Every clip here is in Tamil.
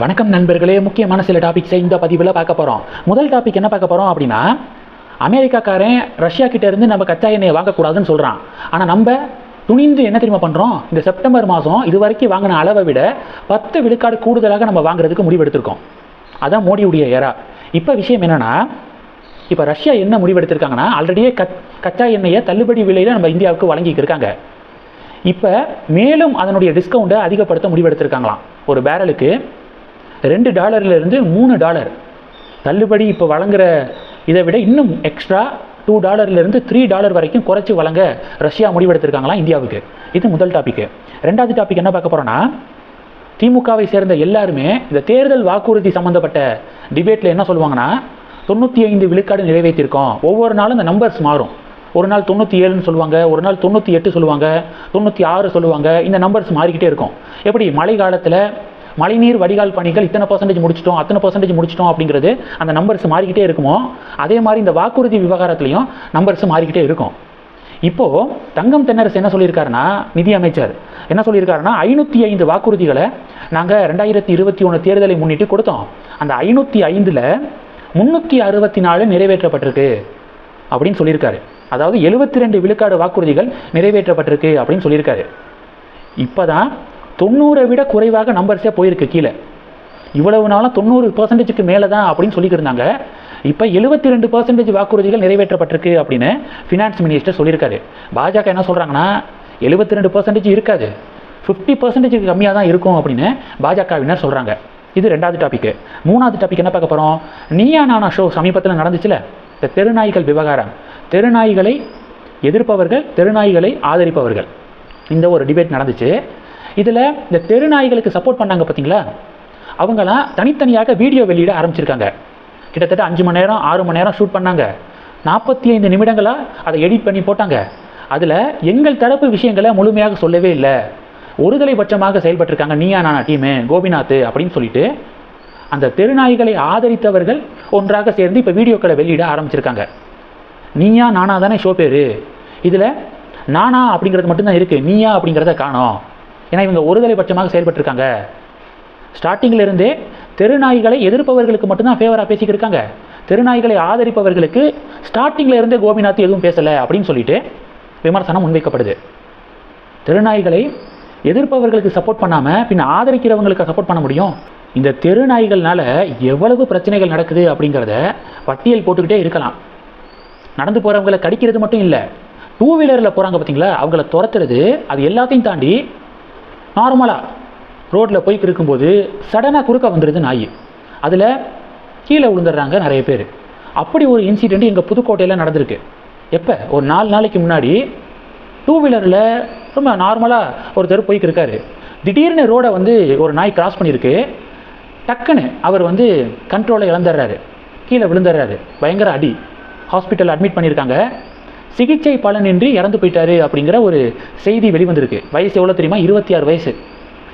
வணக்கம் நண்பர்களே முக்கியமான சில டாபிக்ஸை இந்த பதிவில் பார்க்க போகிறோம் முதல் டாபிக் என்ன பார்க்க போகிறோம் அப்படின்னா அமெரிக்காக்காரன் ரஷ்யா கிட்ட இருந்து நம்ம கச்சா எண்ணெயை வாங்கக்கூடாதுன்னு சொல்கிறான் ஆனால் நம்ம துணிந்து என்ன தெரியுமா பண்ணுறோம் இந்த செப்டம்பர் மாதம் இது வரைக்கும் வாங்கின அளவை விட பத்து விழுக்காடு கூடுதலாக நம்ம வாங்குறதுக்கு முடிவெடுத்திருக்கோம். அதான் மோடியுடைய ஏரா இப்போ விஷயம் என்னென்னா இப்போ ரஷ்யா என்ன முடிவெடுத்திருக்காங்கன்னா ஆல்ரெடியே கச் கச்சா எண்ணெயை தள்ளுபடி விலையில் நம்ம இந்தியாவுக்கு வழங்கிட்டு இருக்காங்க. இப்போ மேலும் அதனுடைய டிஸ்கவுண்ட்டை அதிகப்படுத்த முடிவெடுத்திருக்காங்களாம். ஒரு பேரலுக்கு ரெண்டு டாலர்லேருந்து மூணு டாலர். தள்ளுபடி இப்போ வழங்குற இதை விட இன்னும் எக்ஸ்ட்ரா டூ டாலர்லேருந்து த்ரீ டாலர் வரைக்கும் குறைச்சி வழங்க ரஷ்யா முடிவெடுத்திருக்காங்களாம் இந்தியாவுக்கு? இது முதல் டாப்பிக்கு ரெண்டாவது டாபிக் என்ன பார்க்க போகிறோன்னா திமுகவை சேர்ந்த எல்லாருமே இந்த தேர்தல் வாக்குறுதி சம்மந்தப்பட்ட டிபேட்டில் என்ன சொல்லுவாங்கன்னா தொண்ணூற்றி ஐந்து விழுக்காடு நிறைவேற்றிருக்கோம். ஒவ்வொரு நாளும் இந்த நம்பர்ஸ் மாறும். ஒரு நாள் தொண்ணூற்றி ஏழுன்னு சொல்லுவாங்க ஒரு நாள் தொண்ணூற்றி எட்டு சொல்லுவாங்க தொண்ணூற்றி ஆறு சொல்லுவாங்க இந்த நம்பர்ஸ் மாறிக்கிட்டே இருக்கும். எப்படி? மழை காலத்தில் மழைநீர் வடிகால் பணிகள் இத்தனை பர்சன்டேஜ் முடிச்சிட்டோம் அத்தனை பர்சன்டேஜ் முடிச்சிட்டோம் அப்படிங்கிறது அந்த நம்பர்ஸ் மாறிக்கிட்டே இருக்குமோ? அதே மாதிரி இந்த வாக்குறுதி விவகாரத்துலையும் நம்பர்ஸ் மாறிக்கிட்டே இருக்கும். இப்போது தங்கம் தென்னரசு என்ன சொல்லியிருக்காருன்னா நிதி அமைச்சர் என்ன சொல்லியிருக்காருன்னா ஐநூற்றி ஐந்து வாக்குறுதிகளை நாங்கள் ரெண்டாயிரத்தி இருபத்தி ஒன்று தேர்தலை முன்னிட்டு கொடுத்தோம். அந்த ஐநூற்றி ஐந்தில் முந்நூற்றி அறுபத்தி நாலு நிறைவேற்றப்பட்டிருக்கு அப்படின்னு சொல்லியிருக்காரு. அதாவது எழுபத்தி ரெண்டு விழுக்காடு வாக்குறுதிகள் நிறைவேற்றப்பட்டிருக்கு அப்படின்னு சொல்லியிருக்காரு. இப்போ தான் தொண்ணூறை விட குறைவாக நம்பர்ஸே போயிருக்கு கீழே. இவ்வளவு நாளும் தொண்ணூறு பர்சன்டேஜுக்கு மேலே தான் அப்படின்னு சொல்லிக்கிட்டு இப்போ எழுபத்தி ரெண்டு பர்சன்டேஜ் வாக்குறுதிகள் நிறைவேற்றப்பட்டிருக்கு அப்படின்னு ஃபினான்ஸ் மினிஸ்டர் சொல்லியிருக்காரு. பாஜக என்ன சொல்கிறாங்கன்னா எழுபத்தி ரெண்டு பர்சன்டேஜ் இருக்காது. ஃபிஃப்டி பர்சன்டேஜுக்கு கம்மியாக தான் இருக்கும் அப்படின்னு பாஜகவினர் சொல்கிறாங்க இது ரெண்டாவது டாபிக் மூணாவது டாபிக் என்ன பார்க்க போகிறோம் நீயா நானா ஷோ சமீபத்தில் நடந்துச்சுல? இந்த தெருநாய்கள் விவகாரம். தெருநாய்களை எதிர்ப்பவர்கள் தெருநாய்களை ஆதரிப்பவர்கள். இந்த ஒரு டிபேட் நடந்துச்சு. இதில் இந்த தெருநாய்களுக்கு சப்போர்ட் பண்ணாங்க பார்த்தீங்களா அவங்களாம் தனித்தனியாக வீடியோ வெளியிட ஆரம்பிச்சிருக்காங்க. கிட்டத்தட்ட அஞ்சு மணி நேரம் ஆறு மணி நேரம் ஷூட் பண்ணாங்க. நாற்பத்தி ஐந்து நிமிடங்களாக அதை எடிட் பண்ணி போட்டாங்க. அதில் எங்கள் தரப்பு விஷயங்களை முழுமையாக சொல்லவே இல்லை. ஒருதலை பட்சமாக செயல்பட்டிருக்காங்க. நீயா நானா டீமு கோபிநாத் அப்படின்னு சொல்லிட்டு அந்த தெருநாய்களை ஆதரித்தவர்கள் ஒன்றாக சேர்ந்து இப்போ வீடியோக்களை வெளியிட ஆரம்பிச்சிருக்காங்க. நீயா நானா தானே ஷோ பேர். இதில் நானா அப்படிங்கிறது மட்டும்தான் இருக்குது நீயா அப்படிங்கிறத காணோம். ஏன்னா இவங்க ஒருதலை பட்சமாக செயல்பட்டிருக்காங்க ஸ்டார்டிங்கிலிருந்தே தெருநாய்களை எதிர்ப்பவர்களுக்கு மட்டும்தான் ஃபேவராக பேசிக்கிட்டு இருக்காங்க தெருநாய்களை ஆதரிப்பவர்களுக்கு ஸ்டார்டிங்கில் இருந்தே கோபிநாத் எதுவும் பேசலை அப்படின்னு சொல்லிட்டு விமர்சனம் முன்வைக்கப்படுது. தெருநாய்களை எதிர்ப்பவர்களுக்கு சப்போர்ட் பண்ணாமல் பின்ன ஆதரிக்கிறவங்களுக்கு சப்போர்ட் பண்ண முடியும்? இந்த தெருநாய்கள்னால எவ்வளவு பிரச்சனைகள் நடக்குது அப்படிங்கிறத பட்டியல் போட்டுக்கிட்டே இருக்கலாம். நடந்து போகிறவங்களை கடிக்கிறது மட்டும் இல்லை டூ வீலரில் போகிறாங்க பார்த்தீங்களா அவங்கள துரத்துறது அது எல்லாத்தையும் தாண்டி நார்மலாக ரோட்டில் போய்க்கு இருக்கும்போது சடனாக குறுக்க வந்துடுது நாய். அதில் கீழே விழுந்துடுறாங்க நிறைய பேர். அப்படி ஒரு இன்சிடெண்ட் எங்கள் புதுக்கோட்டையில் நடந்திருக்கு. எப்போ? ஒரு நாலு நாளைக்கு முன்னாடி டூ வீலரில் ரொம்ப நார்மலாக ஒருத்தர் போய்க்கு இருக்காரு. திடீர்னு ரோடை வந்து ஒரு நாய் கிராஸ் பண்ணியிருக்கு. டக்குன்னு அவர் வந்து கண்ட்ரோலை இழந்துடுறாரு. கீழே விழுந்துடுறாரு. பயங்கர அடி. ஹாஸ்பிட்டல் அட்மிட் பண்ணியிருக்காங்க. சிகிச்சை பலனின்றி இறந்து போயிட்டாரு அப்படிங்கிற ஒரு செய்தி வெளிவந்திருக்கு. வயசு எவ்வளோ தெரியுமா? இருபத்தி ஆறு வயசு.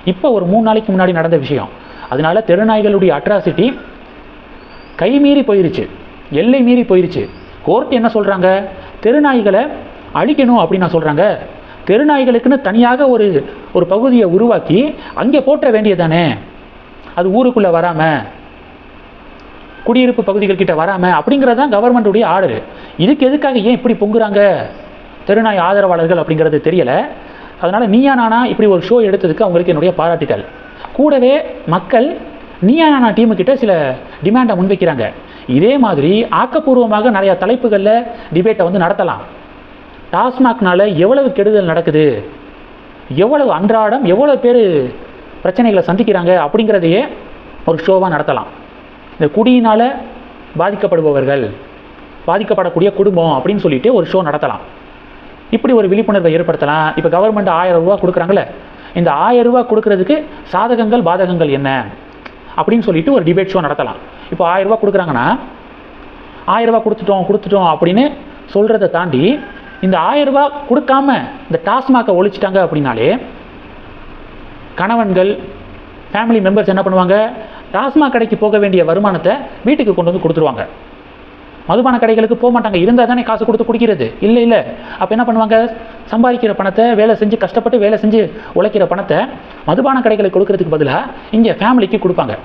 இப்போ ஒரு மூணு நாளைக்கு முன்னாடி நடந்த விஷயம். அதனால தெருநாய்களுடைய அட்ராசிட்டி கை மீறி போயிருச்சு. எல்லை மீறி போயிருச்சு. கோர்ட் என்ன சொல்கிறாங்க தெருநாய்களை அழிக்கணும் அப்படின்னு நான் சொல்கிறாங்க தெருநாய்களுக்குன்னு தனியாக ஒரு ஒரு பகுதியை உருவாக்கி அங்கே போற்ற வேண்டியதானே அது ஊருக்குள்ளே வராமல் குடியிருப்பு பகுதிகள் கிட்ட வராமல் அப்படிங்கிறது தான் கவர்மெண்ட்டுடைய ஆர்டர். இதுக்கு எதுக்காக ஏன் இப்படி பொங்குறாங்க? தெருநாய் ஆதரவாளர்கள் அப்படிங்கிறது தெரியலை. அதனால் நீயா நானா இப்படி ஒரு ஷோ எடுத்ததுக்கு அவங்களுக்கு என்னுடைய பாராட்டுகள் கூடவே மக்கள் நீயா நானா டீமுக்கிட்ட சில டிமாண்டை முன்வைக்கிறாங்க. இதே மாதிரி ஆக்கப்பூர்வமாக நிறையா தலைப்புகளில் டிபேட்டை வந்து நடத்தலாம். டாஸ்மாக்னால எவ்வளவு கெடுதல் நடக்குது? எவ்வளவு அன்றாடம் எவ்வளோ பேர் பிரச்சனைகளை சந்திக்கிறாங்க அப்படிங்கிறதையே ஒரு ஷோவாக நடத்தலாம். இந்த குடியினால் பாதிக்கப்படுபவர்கள் பாதிக்கப்படக்கூடிய குடும்பம் அப்படின்னு சொல்லிட்டு ஒரு ஷோ நடத்தலாம். இப்படி ஒரு விழிப்புணர்வை ஏற்படுத்தலாம். இப்போ கவர்மெண்ட் ஆயிரம் ரூபா கொடுக்குறாங்களே இந்த ஆயிரம் ரூபா கொடுக்கறதுக்கு சாதகங்கள் பாதகங்கள் என்ன? அப்படின்னு சொல்லிட்டு ஒரு டிபேட் ஷோ நடத்தலாம். இப்போ ஆயிரம் ரூபா கொடுக்குறாங்கன்னா ஆயிரம் ரூபா கொடுத்துட்டோம் கொடுத்துட்டோம் அப்படின்னு சொல்கிறத தாண்டி இந்த ஆயிரம் ரூபா கொடுக்காம இந்த டாஸ்மாகை ஒழிச்சிட்டாங்க அப்படின்னாலே கணவன்கள் ஃபேமிலி மெம்பர்ஸ் என்ன பண்ணுவாங்க? டாஸ்மாக் கடைக்கு போக வேண்டிய வருமானத்தை வீட்டுக்கு கொண்டு வந்து கொடுத்துருவாங்க. மதுபான கடைகளுக்கு போக மாட்டாங்க. இருந்தால் தானே காசு கொடுத்து குடிக்கிறது. இல்லை இல்லை. அப்போ என்ன பண்ணுவாங்க? சம்பாதிக்கிற பணத்தை வேலை செஞ்சு கஷ்டப்பட்டு வேலை செஞ்சு உழைக்கிற பணத்தை மதுபான கடைகளுக்கு கொடுக்கறதுக்கு பதிலாக இங்கே ஃபேமிலிக்கு கொடுப்பாங்க.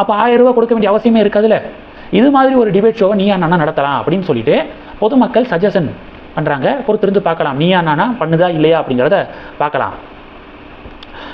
அப்போ ஆயிரம் ரூபா கொடுக்க வேண்டிய அவசியமே இருக்காதுல்ல? இது மாதிரி ஒரு டிபேட் ஷோவை நீயா நானா நடத்தலாம் அப்படின்னு சொல்லிட்டு பொதுமக்கள் சஜஷன் பண்ணுறாங்க பொறுத்திருந்து பார்க்கலாம். நீயா நானா பண்ணுதா இல்லையா அப்படிங்கிறத பார்க்கலாம்.